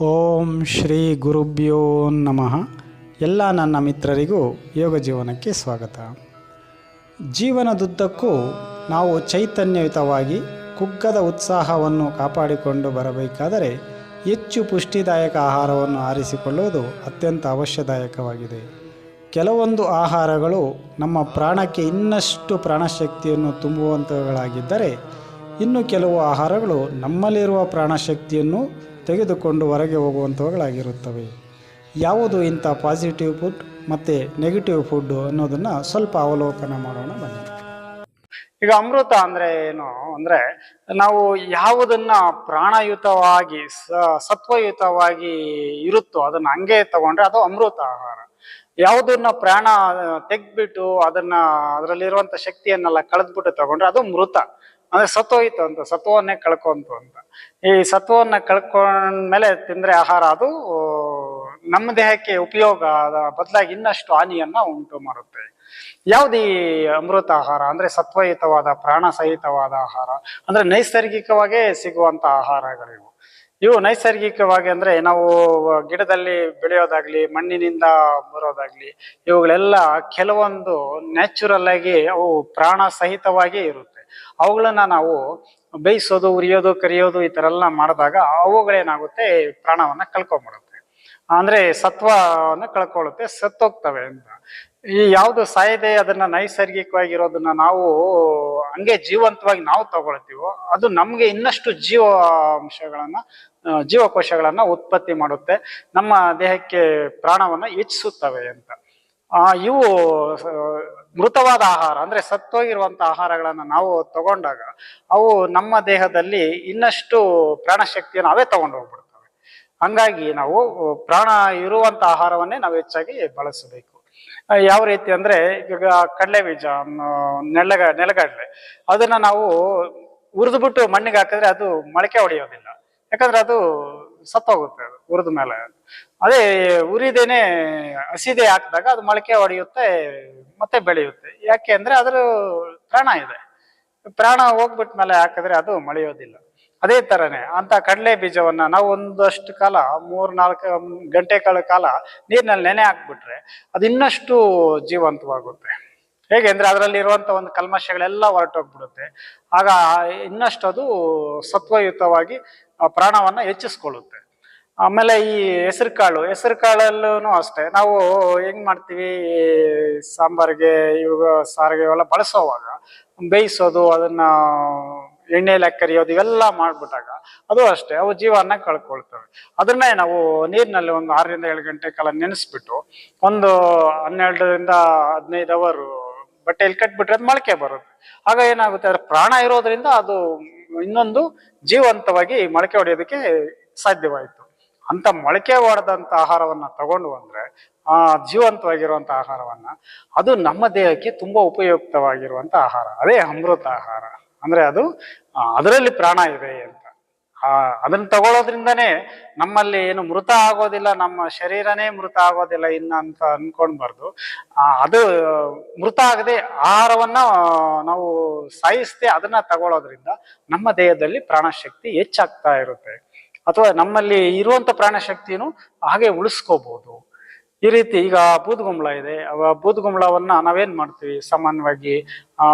ಓಂ ಶ್ರೀ ಗುರುಭ್ಯೋ ನಮಃ. ಎಲ್ಲ ನನ್ನ ಮಿತ್ರರಿಗೂ ಯೋಗ ಜೀವನಕ್ಕೆ ಸ್ವಾಗತ. ಜೀವನದುದ್ದಕ್ಕೂ ನಾವು ಚೈತನ್ಯಯುತವಾಗಿ ಕುಗ್ಗದ ಉತ್ಸಾಹವನ್ನು ಕಾಪಾಡಿಕೊಂಡು ಬರಬೇಕಾದರೆ ಹೆಚ್ಚು ಪುಷ್ಟಿದಾಯಕ ಆಹಾರವನ್ನು ಆರಿಸಿಕೊಳ್ಳುವುದು ಅತ್ಯಂತ ಅವಶ್ಯದಾಯಕವಾಗಿದೆ. ಕೆಲವೊಂದು ಆಹಾರಗಳು ನಮ್ಮ ಪ್ರಾಣಕ್ಕೆ ಇನ್ನಷ್ಟು ಪ್ರಾಣಶಕ್ತಿಯನ್ನು ತುಂಬುವಂಥವುಗಳಾಗಿದ್ದರೆ ಇನ್ನು ಕೆಲವು ಆಹಾರಗಳು ನಮ್ಮಲ್ಲಿರುವ ಪ್ರಾಣಶಕ್ತಿಯನ್ನು ತೆಗೆದುಕೊಂಡು ಹೊರಗೆ ಹೋಗುವಂಥವುಗಳಾಗಿರುತ್ತವೆ. ಯಾವುದು ಇಂಥ ಪಾಸಿಟಿವ್ ಫುಡ್ ಮತ್ತು ನೆಗೆಟಿವ್ ಫುಡ್ ಅನ್ನೋದನ್ನು ಸ್ವಲ್ಪ ಅವಲೋಕನ ಮಾಡೋಣ ಬನ್ನಿ. ಈಗ ಅಮೃತ ಅಂದರೆ ಏನು? ಅಂದರೆ ನಾವು ಯಾವುದನ್ನು ಪ್ರಾಣಯುತವಾಗಿ ಸ- ಸತ್ವಯುತವಾಗಿ ಇರುತ್ತೋ ಅದನ್ನು ಹಂಗೆ ತಗೊಂಡ್ರೆ ಅದು ಅಮೃತ ಆಹಾರ. ಯಾವುದನ್ನ ಪ್ರಾಣ ತೆಗ್ದ್ಬಿಟ್ಟು ಅದನ್ನ ಅದರಲ್ಲಿರುವಂಥ ಶಕ್ತಿಯನ್ನೆಲ್ಲ ಕಳೆದ್ಬಿಟ್ಟು ತಗೊಂಡ್ರೆ ಅದು ಮೃತ. ಅಂದ್ರೆ ಸತ್ವೋಯಿತು ಅಂತ, ಸತ್ವವನ್ನೇ ಕಳ್ಕೊಂತು ಅಂತ. ಈ ಸತ್ವವನ್ನ ಕಳ್ಕೊಂಡ್ಮೇಲೆ ತಿಂದ್ರೆ ಆಹಾರ ಅದು ನಮ್ಮ ದೇಹಕ್ಕೆ ಉಪಯೋಗ ಬದಲಾಗಿ ಇನ್ನಷ್ಟು ಹಾನಿಯನ್ನ ಉಂಟು ಮಾಡುತ್ತೆ. ಯಾವ್ದು ಈ ಅಮೃತ ಆಹಾರ? ಅಂದ್ರೆ ಸತ್ವಯುತವಾದ ಪ್ರಾಣ ಸಹಿತವಾದ ಆಹಾರ? ಅಂದ್ರೆ ನೈಸರ್ಗಿಕವಾಗೇ ಸಿಗುವಂತ ಆಹಾರಗಳಿವು. ಇವು ನೈಸರ್ಗಿಕವಾಗಿ ಅಂದ್ರೆ ನಾವು ಗಿಡದಲ್ಲಿ ಬೆಳೆಯೋದಾಗ್ಲಿ, ಮಣ್ಣಿನಿಂದ ಬರೋದಾಗ್ಲಿ, ಇವುಗಳೆಲ್ಲ ಕೆಲವೊಂದು ನ್ಯಾಚುರಲ್ ಆಗಿ ಅವು ಪ್ರಾಣ ಸಹಿತವಾಗಿ ಇರುತ್ತೆ. ಅವುಗಳನ್ನ ನಾವು ಬೇಯಿಸೋದು ಉರಿಯೋದು ಕರಿಯೋದು ಈ ತರ ಎಲ್ಲ ಮಾಡಿದಾಗ ಅವುಗಳೇನಾಗುತ್ತೆ ಪ್ರಾಣವನ್ನ ಕಳ್ಕೊಂಡ್ಬಿಡುತ್ತೆ ಅಂದ್ರೆ ಸತ್ವವನ್ನ ಕಳ್ಕೊಳ್ಳುತ್ತೆ ಸತ್ತೋಗ್ತವೆ ಅಂತ. ಈ ಯಾವುದು ಸಾಯದೆ ಅದನ್ನ ನೈಸರ್ಗಿಕವಾಗಿರೋದನ್ನ ನಾವು ಹಂಗೆ ಜೀವಂತವಾಗಿ ನಾವು ತಗೊಳ್ತೀವೋ, ಅದು ನಮ್ಗೆ ಇನ್ನಷ್ಟು ಜೀವ ಅಂಶಗಳನ್ನ ಜೀವಕೋಶಗಳನ್ನ ಉತ್ಪತ್ತಿ ಮಾಡುತ್ತೆ. ನಮ್ಮ ದೇಹಕ್ಕೆ ಪ್ರಾಣವನ್ನ ಹೆಚ್ಚಿಸುತ್ತವೆ ಅಂತ. ಇವು ಮೃತವಾದ ಆಹಾರ, ಅಂದ್ರೆ ಸತ್ತೋಗಿರುವಂತ ಆಹಾರಗಳನ್ನು ನಾವು ತಗೊಂಡಾಗ ಅವು ನಮ್ಮ ದೇಹದಲ್ಲಿ ಇನ್ನಷ್ಟು ಪ್ರಾಣಶಕ್ತಿಯನ್ನು ಅವೇ ತಗೊಂಡು ಹೋಗ್ಬಿಡ್ತವೆ. ಹಂಗಾಗಿ ನಾವು ಪ್ರಾಣ ಇರುವಂತ ಆಹಾರವನ್ನೇ ನಾವು ಹೆಚ್ಚಾಗಿ ಬಳಸಬೇಕು. ಯಾವ ರೀತಿ ಅಂದ್ರೆ ಈಗ ಕಡಲೆ ಬೀಜ ನೆಲಗ, ನೆಲಗಡಲೆ, ಅದನ್ನ ನಾವು ಹುರಿದ್ಬಿಟ್ಟು ಮಣ್ಣಿಗೆ ಹಾಕಿದ್ರೆ ಅದು ಮೊಳಕೆ ಹೊಡೆಯೋದಿಲ್ಲ. ಯಾಕಂದ್ರೆ ಅದು ಸತ್ತೋಗುತ್ತೆ ಅದು, ಹುರಿದ ಮೇಲೆ. ಅದೇ ಉರಿದೇನೆ ಹಸಿದೆ ಹಾಕಿದಾಗ ಅದು ಮೊಳಕೆ ಹೊಡೆಯುತ್ತೆ ಮತ್ತೆ ಬೆಳೆಯುತ್ತೆ. ಯಾಕೆ ಅಂದ್ರೆ ಅದ್ರ ಪ್ರಾಣ ಇದೆ. ಪ್ರಾಣ ಹೋಗ್ಬಿಟ್ಟ ಮೇಲೆ ಹಾಕಿದ್ರೆ ಅದು ಮಳೆಯೋದಿಲ್ಲ. ಅದೇ ತರನೇ ಅಂತ ಕಡಲೆ ಬೀಜವನ್ನ ನಾವು ಒಂದಷ್ಟು ಕಾಲ, ಮೂರ್ ನಾಲ್ಕು ಗಂಟೆ ಕಾಲ ನೀರಿನಲ್ಲಿ ನೆನೆ ಹಾಕ್ಬಿಟ್ರೆ ಅದು ಇನ್ನಷ್ಟು ಜೀವಂತವಾಗುತ್ತೆ. ಹೇಗೆ ಅಂದ್ರೆ ಅದರಲ್ಲಿ ಇರುವಂತ ಒಂದು ಕಲ್ಮಶಗಳೆಲ್ಲ ಹೊರಟೋಗ್ಬಿಡುತ್ತೆ. ಆಗ ಇನ್ನಷ್ಟು ಅದು ಸತ್ವಯುತವಾಗಿ ಪ್ರಾಣವನ್ನ ಹೆಚ್ಚಿಸ್ಕೊಳ್ಳುತ್ತೆ. ಆಮೇಲೆ ಈ ಹೆಸರು ಕಾಳು ಹೆಸರು ಕಾಳಲ್ಲೂ ಅಷ್ಟೇ. ನಾವು ಹೆಂಗ್ ಮಾಡ್ತೀವಿ? ಸಾಂಬಾರಿಗೆ, ಇವಾಗ ಸಾರಿಗೆ ಇವೆಲ್ಲ ಬಳಸೋವಾಗ ಬೇಯಿಸೋದು, ಅದನ್ನ ಎಣ್ಣೆಲೆ ಕರಿಯೋದು ಇವೆಲ್ಲ ಮಾಡ್ಬಿಟ್ಟಾಗ ಅದು ಅಷ್ಟೇ. ಅವು ಜೀವನ ಕಳ್ಕೊಳ್ತವೆ. ಅದನ್ನೇ ನಾವು ನೀರಿನಲ್ಲಿ ಒಂದು ಆರರಿಂದ ಏಳು ಗಂಟೆ ಕಾಲ ನೆನೆಸ್ಬಿಟ್ಟು ಒಂದು ಹನ್ನೆರಡರಿಂದ ಹದಿನೈದು ಅವರು ಬಟ್ಟೆಯಲ್ಲಿ ಕಟ್ಬಿಟ್ರೆ ಅದು ಮೊಳಕೆ ಬರುತ್ತೆ. ಆಗ ಏನಾಗುತ್ತೆ? ಅದ್ರ ಪ್ರಾಣ ಇರೋದ್ರಿಂದ ಅದು ಇನ್ನೊಂದು ಜೀವಂತವಾಗಿ ಮೊಳಕೆ ಹೊಡೆಯೋದಕ್ಕೆ ಸಾಧ್ಯವಾಯಿತು. ಅಂತ ಮೊಳಕೆ ಹೊಡೆದಂತ ಆಹಾರವನ್ನ ತಗೊಂಡು ಬಂದ್ರೆ ಆ ಜೀವಂತವಾಗಿರುವಂಥ ಆಹಾರವನ್ನ, ಅದು ನಮ್ಮ ದೇಹಕ್ಕೆ ತುಂಬಾ ಉಪಯುಕ್ತವಾಗಿರುವಂಥ ಆಹಾರ. ಅದೇ ಅಮೃತ ಆಹಾರ. ಅಂದ್ರೆ ಅದು ಅದರಲ್ಲಿ ಪ್ರಾಣ ಇದೆ ಅಂತ. ಆ, ಅದನ್ನ ತಗೊಳ್ಳೋದ್ರಿಂದನೇ ನಮ್ಮಲ್ಲಿ ಏನು ಮೃತ ಆಗೋದಿಲ್ಲ, ನಮ್ಮ ಶರೀರನೇ ಮೃತ ಆಗೋದಿಲ್ಲ ಇನ್ನ ಅಂತ ಅನ್ಕೊಂಡ್ಬಾರ್ದು ಅದು ಮೃತ ಆಗದೆ ಆಹಾರವನ್ನ ನಾವು ಸಾಯಿಸದೆ ಅದನ್ನ ತಗೊಳ್ಳೋದ್ರಿಂದ ನಮ್ಮ ದೇಹದಲ್ಲಿ ಪ್ರಾಣಶಕ್ತಿ ಹೆಚ್ಚಾಗ್ತಾ ಇರುತ್ತೆ. ಅಥವಾ ನಮ್ಮಲ್ಲಿ ಇರುವಂತ ಪ್ರಾಣಶಕ್ತಿಯನ್ನು ಹಾಗೆ ಉಳಿಸ್ಕೋಬಹುದು ಈ ರೀತಿ ಈಗ ಬೂದುಗುಂಬಳ ಇದೆ. ಬೂದುಗುಂಬಳವನ್ನ ನಾವೇನ್ ಮಾಡ್ತೀವಿ? ಸಾಮಾನ್ಯವಾಗಿ ಆ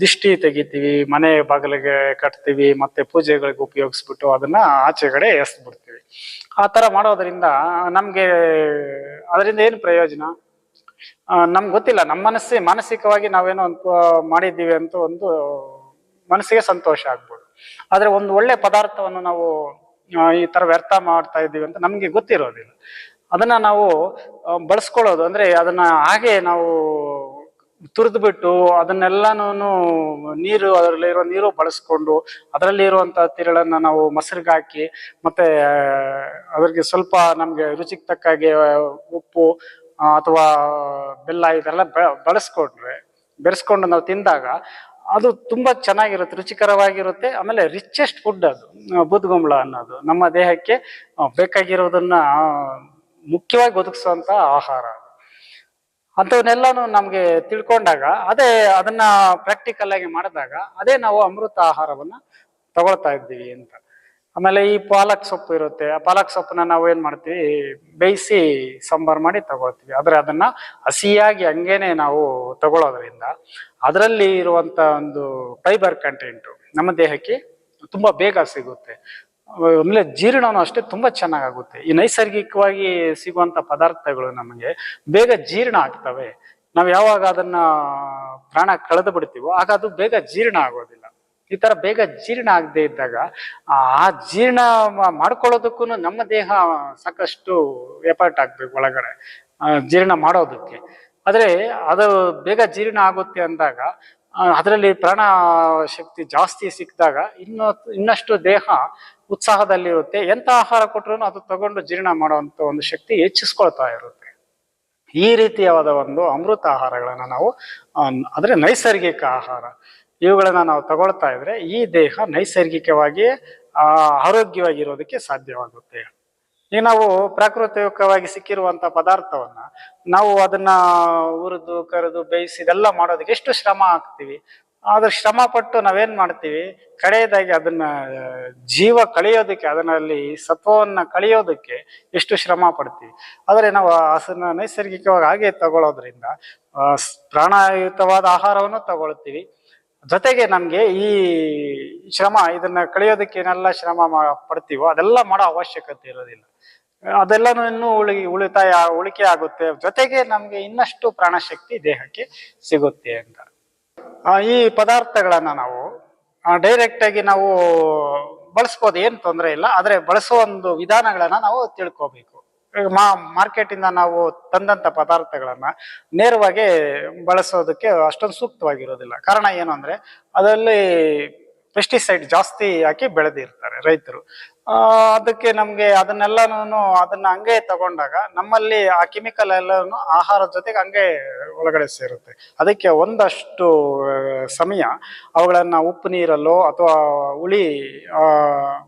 ದಿಷ್ಟಿ ತೆಗಿತೀವಿ, ಮನೆ ಬಾಗಿಲಿಗೆ ಕಟ್ತೀವಿ, ಮತ್ತೆ ಪೂಜೆಗಳಿಗೆ ಉಪಯೋಗಿಸ್ಬಿಟ್ಟು ಅದನ್ನ ಆಚೆಗಡೆ ಎಸ್ಬಿಡ್ತೀವಿ. ಆ ತರ ಮಾಡೋದ್ರಿಂದ ನಮ್ಗೆ ಅದರಿಂದ ಏನು ಪ್ರಯೋಜನ? ನಮ್ಗೆ ಗೊತ್ತಿಲ್ಲ. ನಮ್ಮ ಮನಸ್ಸೇ ಮಾನಸಿಕವಾಗಿ ನಾವೇನೋ ಒಂದು ಮಾಡಿದ್ದೀವಿ ಅಂತ ಒಂದು ಮನಸ್ಸಿಗೆ ಸಂತೋಷ ಆಗ್ಬೋದು. ಆದ್ರೆ ಒಂದು ಒಳ್ಳೆ ಪದಾರ್ಥವನ್ನು ನಾವು ಈ ತರ ವ್ಯರ್ಥ ಮಾಡ್ತಾ ಇದ್ದೀವಿ ಅಂತ ನಮ್ಗೆ ಗೊತ್ತಿರೋದಿಲ್ಲ. ಅದನ್ನ ನಾವು ಬಳಸ್ಕೊಳ್ಳೋದು. ಅಂದ್ರೆ ಅದನ್ನ ಹಾಗೆ ನಾವು ತುರಿದು ಬಿಟ್ಟು ಅದನ್ನೆಲ್ಲಾನು ನೀರು ಅದರಲ್ಲಿರೋ ನೀರು ಬಳಸ್ಕೊಂಡು ಅದರಲ್ಲಿ ಇರುವಂತ ತಿರುಳನ್ನ ನಾವು ಮೊಸರಿಗೆ ಹಾಕಿ ಮತ್ತೆ ಅದ್ರಿಗೆ ಸ್ವಲ್ಪ ನಮ್ಗೆ ರುಚಿಗೆ ತಕ್ಕಾಗೆ ಉಪ್ಪು ಅಥವಾ ಬೆಲ್ಲ ಇದೆಲ್ಲ ಬಳಸ್ಕೊಂಡ್ರೆ, ಬೆರೆಸ್ಕೊಂಡು ನಾವು ತಿಂದಾಗ ಅದು ತುಂಬಾ ಚೆನ್ನಾಗಿರುತ್ತೆ, ರುಚಿಕರವಾಗಿರುತ್ತೆ, ಆಮೇಲೆ ರಿಚೆಸ್ಟ್ ಫುಡ್ ಅದು ಬೂದ್ಗುಂಬಳ ಅನ್ನೋದು ನಮ್ಮ ದೇಹಕ್ಕೆ ಬೇಕಾಗಿರೋದನ್ನ ಮುಖ್ಯವಾಗಿ ಒದಗಿಸುವಂತ ಆಹಾರ. ಅಂಥವನ್ನೆಲ್ಲಾನು ನಮಗೆ ತಿಳ್ಕೊಂಡಾಗ, ಅದೇ ಅದನ್ನ ಪ್ರಾಕ್ಟಿಕಲ್ ಆಗಿ ಮಾಡಿದಾಗ ಅದೇ ನಾವು ಅಮೃತ ಆಹಾರವನ್ನ ತಗೊಳ್ತಾ ಇದ್ದೀವಿ ಅಂತ. ಆಮೇಲೆ ಈ ಪಾಲಕ್ ಸೊಪ್ಪು ಇರುತ್ತೆ, ಆ ಪಾಲಕ್ ಸೊಪ್ಪನ್ನ ನಾವು ಏನ್ ಮಾಡ್ತೀವಿ, ಬೇಯಿಸಿ ಸಾಂಬಾರ್ ಮಾಡಿ ತಗೊಳ್ತೀವಿ. ಆದ್ರೆ ಅದನ್ನ ಹಸಿಯಾಗಿ ಹಂಗೇನೆ ನಾವು ತಗೊಳ್ಳೋದ್ರಿಂದ ಅದರಲ್ಲಿ ಇರುವಂತ ಒಂದು ಫೈಬರ್ ಕಂಟೆಂಟ್ ನಮ್ಮ ದೇಹಕ್ಕೆ ತುಂಬಾ ಬೇಗ ಸಿಗುತ್ತೆ. ಆಮೇಲೆ ಜೀರ್ಣನೂ ಅಷ್ಟೇ ತುಂಬಾ ಚೆನ್ನಾಗಾಗುತ್ತೆ. ಈ ನೈಸರ್ಗಿಕವಾಗಿ ಸಿಗುವಂತ ಪದಾರ್ಥಗಳು ನಮಗೆ ಬೇಗ ಜೀರ್ಣ ಆಗ್ತವೆ. ನಾವು ಯಾವಾಗ ಅದನ್ನ ಪ್ರಾಣ ಕಳೆದು ಬಿಡ್ತೀವೋ, ಆಗ ಅದು ಬೇಗ ಜೀರ್ಣ ಆಗೋದಿಲ್ಲ. ಈ ತರ ಬೇಗ ಜೀರ್ಣ ಆಗದೆ ಇದ್ದಾಗ ಆ ಜೀರ್ಣ ಮಾಡ್ಕೊಳ್ಳೋದಕ್ಕೂ ನಮ್ಮ ದೇಹ ಸಾಕಷ್ಟು ಎಫರ್ಟ್ ಆಗ್ಬೇಕು ಒಳಗಡೆ ಜೀರ್ಣ ಮಾಡೋದಕ್ಕೆ. ಆದ್ರೆ ಅದು ಬೇಗ ಜೀರ್ಣ ಆಗುತ್ತೆ ಅಂದಾಗ ಅದರಲ್ಲಿ ಪ್ರಾಣ ಶಕ್ತಿ ಜಾಸ್ತಿ ಸಿಕ್ಕಿದಾಗ ಇನ್ನು ಇನ್ನಷ್ಟು ದೇಹ ಉತ್ಸಾಹದಲ್ಲಿರುತ್ತೆ. ಎಂತ ಆಹಾರ ಕೊಟ್ಟರು ಅದು ತಗೊಂಡು ಜೀರ್ಣ ಮಾಡುವಂಥ ಒಂದು ಶಕ್ತಿ ಹೆಚ್ಚಿಸ್ಕೊಳ್ತಾ ಇರುತ್ತೆ. ಈ ರೀತಿಯಾದ ಒಂದು ಅಮೃತ ಆಹಾರಗಳನ್ನು ನಾವು ಅಂದ್ರೆ ನೈಸರ್ಗಿಕ ಆಹಾರ ಇವುಗಳನ್ನ ನಾವು ತಗೊಳ್ತಾ ಇದ್ರೆ ಈ ದೇಹ ನೈಸರ್ಗಿಕವಾಗಿ ಆರೋಗ್ಯವಾಗಿರೋದಕ್ಕೆ ಸಾಧ್ಯವಾಗುತ್ತೆ. ಈಗ ನಾವು ಪ್ರಾಕೃತಿಕವಾಗಿ ಸಿಕ್ಕಿರುವಂತ ಪದಾರ್ಥವನ್ನ ನಾವು ಅದನ್ನ ಹುರಿದು, ಕರೆದು, ಬೇಯಿಸಿ ಇದೆಲ್ಲ ಮಾಡೋದಕ್ಕೆ ಎಷ್ಟು ಶ್ರಮ ಹಾಕ್ತಿವಿ ಆದ್ರೆ ಶ್ರಮ ಪಟ್ಟು ನಾವೇನ್ ಮಾಡ್ತೀವಿ? ಕಡೆಯದಾಗಿ ಅದನ್ನ, ಜೀವ ಕಳೆಯೋದಕ್ಕೆ, ಅದರಲ್ಲಿ ಸತ್ವವನ್ನ ಕಳೆಯೋದಕ್ಕೆ ಎಷ್ಟು ಶ್ರಮ ಪಡ್ತೀವಿ. ಆದ್ರೆ ನಾವು ಅದನ್ನ ನೈಸರ್ಗಿಕವಾಗಿ ಹಾಗೆ ತಗೊಳ್ಳೋದ್ರಿಂದ ಪ್ರಾಣಯುತವಾದ ಆಹಾರವನ್ನು ತಗೊಳ್ತೀವಿ. ಜೊತೆಗೆ ನಮ್ಗೆ ಈ ಶ್ರಮ, ಇದನ್ನ ಕಳೆಯೋದಕ್ಕೆ ಏನೆಲ್ಲ ಶ್ರಮ ಪಡ್ತೀವೋ ಅದೆಲ್ಲ ಮಾಡೋ ಅವಶ್ಯಕತೆ ಇರೋದಿಲ್ಲ. ಅದೆಲ್ಲನೂ ಇನ್ನೂ ಉಳಿ, ಉಳಿತಾಯ, ಉಳಿಕೆ ಆಗುತ್ತೆ. ಜೊತೆಗೆ ನಮ್ಗೆ ಇನ್ನಷ್ಟು ಪ್ರಾಣಶಕ್ತಿ ದೇಹಕ್ಕೆ ಸಿಗುತ್ತೆ ಅಂತ. ಈ ಪದಾರ್ಥಗಳನ್ನ ನಾವು ಡೈರೆಕ್ಟ್ ಆಗಿ ನಾವು ಬಳಸ್ಬೋದು, ಏನ್ ತೊಂದರೆ ಇಲ್ಲ. ಆದ್ರೆ ಬಳಸೋ ಒಂದು ವಿಧಾನಗಳನ್ನ ನಾವು ತಿಳ್ಕೊಬೇಕು. ಮಾ ಮಾರ್ಕೆಟ್ ಇಂದ ನಾವು ತಂದಂತ ಪದಾರ್ಥಗಳನ್ನ ನೇರವಾಗಿ ಬಳಸೋದಕ್ಕೆ ಅಷ್ಟೊಂದು ಸೂಕ್ತವಾಗಿರೋದಿಲ್ಲ. ಕಾರಣ ಏನು ಅಂದ್ರೆ, ಅದರಲ್ಲಿ ಪೆಸ್ಟಿಸೈಡ್ ಜಾಸ್ತಿ ಹಾಕಿ ಬೆಳೆದಿರ್ತಾರೆ ರೈತರು. ಅದಕ್ಕೆ ನಮಗೆ ಅದನ್ನೆಲ್ಲನೂ ಅದನ್ನ ಹಂಗೆ ತಗೊಂಡಾಗ ನಮ್ಮಲ್ಲಿ ಆ ಕೆಮಿಕಲ್ ಎಲ್ಲಾನು ಆಹಾರದ ಜೊತೆಗೆ ಹಂಗೆ ಒಳಗಡೆ ಸೇರುತ್ತೆ. ಅದಕ್ಕೆ ಒಂದಷ್ಟು ಸಮಯ ಅವುಗಳನ್ನ ಉಪ್ಪು ನೀರಲ್ಲೋ ಅಥವಾ ಹುಳಿ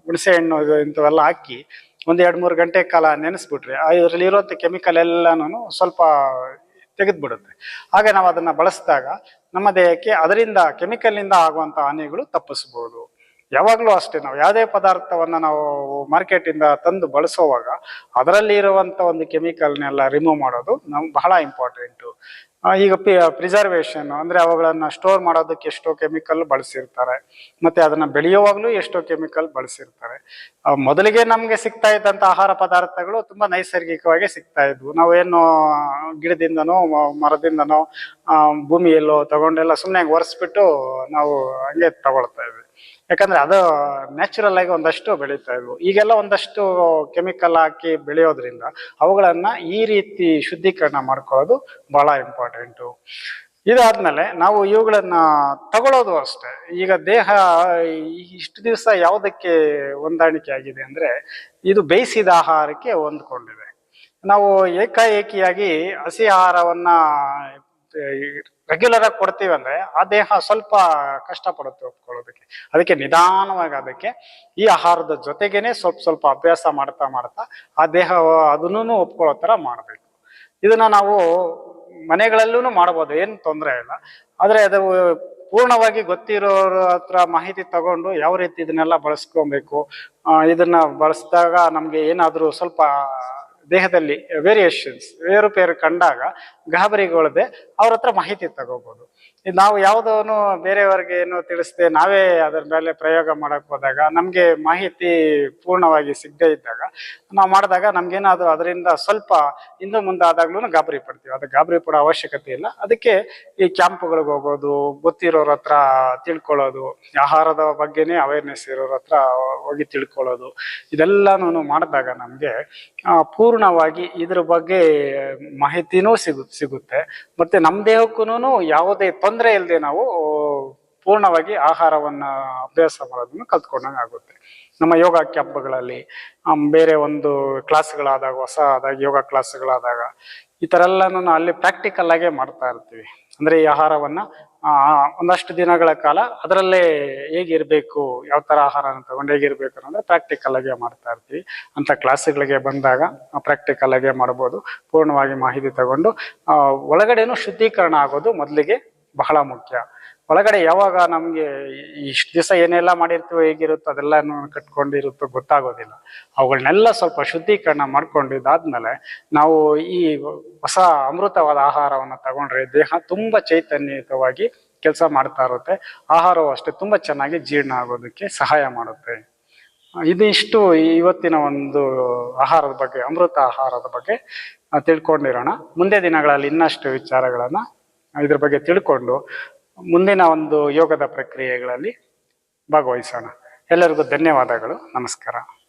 ಹುಣಸೆ ಹಣ್ಣು ಇಂಥವೆಲ್ಲ ಹಾಕಿ ಒಂದ್ ಎರಡು ಮೂರು ಗಂಟೆ ಕಾಲ ನೆನೆಸ್ಬಿಟ್ರೆ ಇದರಲ್ಲಿ ಇರುವಂತ ಕೆಮಿಕಲ್ ಎಲ್ಲಾನು ಸ್ವಲ್ಪ ತೆಗೆದ್ಬಿಡುತ್ತೆ. ಹಾಗೆ ನಾವು ಅದನ್ನ ಬಳಸಿದಾಗ ನಮ್ಮ ದೇಹಕ್ಕೆ ಅದರಿಂದ ಕೆಮಿಕಲ್ನಿಂದ ಆಗುವಂತ ಹಾನಿಗಳು ತಪ್ಪಿಸಬಹುದು ಯಾವಾಗ್ಲೂ ಅಷ್ಟೇ, ನಾವು ಯಾವುದೇ ಪದಾರ್ಥವನ್ನು ನಾವು ಮಾರ್ಕೆಟಿಂದ ತಂದು ಬಳಸುವಾಗ ಅದರಲ್ಲಿ ಇರುವಂಥ ಒಂದು ಕೆಮಿಕಲ್ನೆಲ್ಲ ರಿಮೂವ್ ಮಾಡೋದು ನಮ್ಗೆ ಬಹಳ ಇಂಪಾರ್ಟೆಂಟು ಈಗ ಪಿ ಪ್ರಿಸರ್ವೇಷನ್ ಅಂದರೆ ಅವುಗಳನ್ನು ಸ್ಟೋರ್ ಮಾಡೋದಕ್ಕೆ ಎಷ್ಟೋ ಕೆಮಿಕಲ್ ಬಳಸಿರ್ತಾರೆ, ಮತ್ತು ಅದನ್ನು ಬೆಳೆಯುವಾಗಲೂ ಎಷ್ಟೋ ಕೆಮಿಕಲ್ ಬಳಸಿರ್ತಾರೆ. ಮೊದಲಿಗೆ ನಮಗೆ ಸಿಗ್ತಾ ಇದ್ದಂಥ ಆಹಾರ ಪದಾರ್ಥಗಳು ತುಂಬ ನೈಸರ್ಗಿಕವಾಗಿ ಸಿಗ್ತಾ ಇದ್ವು. ನಾವೇನು ಗಿಡದಿಂದನೋ, ಮರದಿಂದನೋ ಭೂಮಿಯಲ್ಲೋ ತಗೊಂಡೆಲ್ಲ ಸುಮ್ಮನೆ ಒರೆಸ್ಬಿಟ್ಟು ನಾವು ಹಂಗೆ ತಗೊಳ್ತಾ ಇದ್ವಿ. ಯಾಕಂದ್ರೆ ಅದು ನ್ಯಾಚುರಲ್ ಆಗಿ ಒಂದಷ್ಟು ಬೆಳೀತಾ ಇದ್ವು. ಈಗೆಲ್ಲ ಒಂದಷ್ಟು ಕೆಮಿಕಲ್ ಹಾಕಿ ಬೆಳೆಯೋದ್ರಿಂದ ಅವುಗಳನ್ನ ಈ ರೀತಿ ಶುದ್ಧೀಕರಣ ಮಾಡ್ಕೊಳ್ಳೋದು ಬಹಳ ಇಂಪಾರ್ಟೆಂಟು ಇದಾದ್ಮೇಲೆ ನಾವು ಇವುಗಳನ್ನ ತಗೊಳ್ಳೋದು ಅಷ್ಟೇ. ಈಗ ದೇಹ ಇಷ್ಟು ದಿವಸ ಯಾವುದಕ್ಕೆ ಹೊಂದಾಣಿಕೆ ಆಗಿದೆ ಅಂದ್ರೆ ಇದು ಬೇಯಿಸಿದ ಆಹಾರಕ್ಕೆ ಹೊಂದ್ಕೊಂಡಿದೆ. ನಾವು ಏಕಾಏಕಿಯಾಗಿ ಹಸಿ ಆಹಾರವನ್ನ ರೆಗ್ಯುಲರ್ ಆಗಿ ಕೊಡ್ತೀವಿ ಅಂದ್ರೆ ಆ ದೇಹ ಸ್ವಲ್ಪ ಕಷ್ಟಪಡುತ್ತೆ ಒಪ್ಕೊಳ್ಳೋದಕ್ಕೆ. ಅದಕ್ಕೆ ನಿಧಾನವಾಗಿ ಅದಕ್ಕೆ ಈ ಆಹಾರದ ಜೊತೆಗೇನೆ ಸ್ವಲ್ಪ ಸ್ವಲ್ಪ ಅಭ್ಯಾಸ ಮಾಡ್ತಾ ಮಾಡ್ತಾ ಆ ದೇಹ ಅದನ್ನು ಒಪ್ಕೊಳ್ಳೋ ತರ ಮಾಡ್ಬೇಕು. ಇದನ್ನ ನಾವು ಮನೆಗಳಲ್ಲೂ ಮಾಡ್ಬೋದು, ಏನು ತೊಂದರೆ ಇಲ್ಲ. ಆದ್ರೆ ಅದು ಪೂರ್ಣವಾಗಿ ಗೊತ್ತಿರೋರ ಹತ್ರ ಮಾಹಿತಿ ತಗೊಂಡು ಯಾವ ರೀತಿ ಇದನ್ನೆಲ್ಲ ಬಳಸ್ಕೊಬೇಕು ಇದನ್ನ ಬಳಸಿದಾಗ ನಮ್ಗೆ ಏನಾದ್ರೂ ಸ್ವಲ್ಪ ದೇಹದಲ್ಲಿ ವೇರಿಯೇಷನ್ಸ್ ಏರುಪೇರು ಕಂಡಾಗ ಗಾಬರಿಗೊಳ್ಳದೆ ಅವ್ರ ಹತ್ರ ಮಾಹಿತಿ ತಗೋಬಹುದು ನಾವು ಯಾವುದೋನು ಬೇರೆಯವರಿಗೆ ಏನು ತಿಳಿಸದೆ ನಾವೇ ಅದರ ಮೇಲೆ ಪ್ರಯೋಗ ಮಾಡಕ್ ಹೋದಾಗ, ನಮ್ಗೆ ಮಾಹಿತಿ ಪೂರ್ಣವಾಗಿ ಸಿಗದೆ ಇದ್ದಾಗ, ನಾವು ಮಾಡಿದಾಗ ನಮ್ಗೇನಾದ್ರು ಅದರಿಂದ ಸ್ವಲ್ಪ ಹಿಂದೆ ಮುಂದೆ ಆದಾಗ್ಲೂ ಗಾಬರಿ ಪಡ್ತೀವಿ. ಅದು ಗಾಬರಿ ಪಡೋ ಅವಶ್ಯಕತೆ ಇಲ್ಲ. ಅದಕ್ಕೆ ಈ ಕ್ಯಾಂಪ್ಗಳಿಗೆ ಹೋಗೋದು, ಗೊತ್ತಿರೋರ ಹತ್ರ ತಿಳ್ಕೊಳ್ಳೋದು, ಆಹಾರದ ಬಗ್ಗೆನೇ ಅವೇರ್ನೆಸ್ ಇರೋರ ಹತ್ರ ಹೋಗಿ ತಿಳ್ಕೊಳ್ಳೋದು ಇದೆಲ್ಲಾನು ಮಾಡಿದಾಗ ನಮ್ಗೆ ಪೂರ್ಣವಾಗಿ ಇದ್ರ ಬಗ್ಗೆ ಮಾಹಿತಿನೂ ಸಿಗು ಸಿಗುತ್ತೆ. ಮತ್ತೆ ನಮ್ಮ ದೇಹಕ್ಕೂ ಯಾವುದೇ ತೊಂದರೆ ಇಲ್ಲದೆ ನಾವು ಪೂರ್ಣವಾಗಿ ಆಹಾರವನ್ನ ಅಭ್ಯಾಸ ಮಾಡೋದನ್ನು ಕಲ್ತ್ಕೊಂಡಂಗೆ ಆಗುತ್ತೆ. ನಮ್ಮ ಯೋಗ ಕ್ಯಾಂಪ್ಗಳಲ್ಲಿ ಬೇರೆ ಒಂದು ಕ್ಲಾಸ್ಗಳಾದಾಗ, ಹೊಸ ಆದಾಗ, ಯೋಗ ಕ್ಲಾಸ್ಗಳಾದಾಗ ಈ ಥರ ಎಲ್ಲನೂ ಅಲ್ಲಿ ಪ್ರಾಕ್ಟಿಕಲ್ ಆಗೇ ಮಾಡ್ತಾ ಇರ್ತೀವಿ. ಅಂದರೆ ಈ ಆಹಾರವನ್ನ ಒಂದಷ್ಟು ದಿನಗಳ ಕಾಲ ಅದರಲ್ಲೇ ಹೇಗಿರ್ಬೇಕು, ಯಾವ ತರ ಆಹಾರನ ತಗೊಂಡು ಹೇಗಿರಬೇಕು ಅನ್ನೋದು ಪ್ರಾಕ್ಟಿಕಲ್ ಆಗಿ ಮಾಡ್ತಾ ಇರ್ತೀವಿ. ಅಂತ ಕ್ಲಾಸ್ಗಳಿಗೆ ಬಂದಾಗ ಪ್ರಾಕ್ಟಿಕಲ್ ಆಗೇ ಮಾಡ್ಬೋದು. ಪೂರ್ಣವಾಗಿ ಮಾಹಿತಿ ತಗೊಂಡು ಒಳಗಡೆನೂ ಶುದ್ಧೀಕರಣ ಆಗೋದು ಮೊದಲಿಗೆ ಬಹಳ ಮುಖ್ಯ. ಒಳಗಡೆ ಯಾವಾಗ ನಮ್ಗೆ ಇಷ್ಟು ದಿವಸ ಏನೆಲ್ಲ ಮಾಡಿರ್ತೀವೋ ಹೇಗಿರುತ್ತೋ ಅದೆಲ್ಲ ಕಟ್ಕೊಂಡಿರುತ್ತೋ ಗೊತ್ತಾಗೋದಿಲ್ಲ. ಅವುಗಳನ್ನೆಲ್ಲ ಸ್ವಲ್ಪ ಶುದ್ಧೀಕರಣ ಮಾಡ್ಕೊಂಡಿದ್ದಾದ್ಮೇಲೆ ನಾವು ಈ ಹೊಸ ಅಮೃತವಾದ ಆಹಾರವನ್ನು ತಗೊಂಡ್ರೆ ದೇಹ ತುಂಬಾ ಚೈತನ್ಯಯುತವಾಗಿ ಕೆಲಸ ಮಾಡ್ತಾ ಇರುತ್ತೆ. ಆಹಾರವು ಅಷ್ಟೇ ತುಂಬಾ ಚೆನ್ನಾಗಿ ಜೀರ್ಣ ಆಗೋದಕ್ಕೆ ಸಹಾಯ ಮಾಡುತ್ತೆ. ಇದಿಷ್ಟು ಇವತ್ತಿನ ಒಂದು ಆಹಾರದ ಬಗ್ಗೆ, ಅಮೃತ ಆಹಾರದ ಬಗ್ಗೆ ತಿಳ್ಕೊಂಡಿರೋಣ. ಮುಂದೆ ದಿನಗಳಲ್ಲಿ ಇನ್ನಷ್ಟು ವಿಚಾರಗಳನ್ನು ಇದ್ರ ಬಗ್ಗೆ ತಿಳ್ಕೊಂಡು ಮುಂದಿನ ಒಂದು ಯೋಗದ ಪ್ರಕ್ರಿಯೆಗಳಲ್ಲಿ ಭಾಗವಹಿಸೋಣ. ಎಲ್ಲರಿಗೂ ಧನ್ಯವಾದಗಳು. ನಮಸ್ಕಾರ.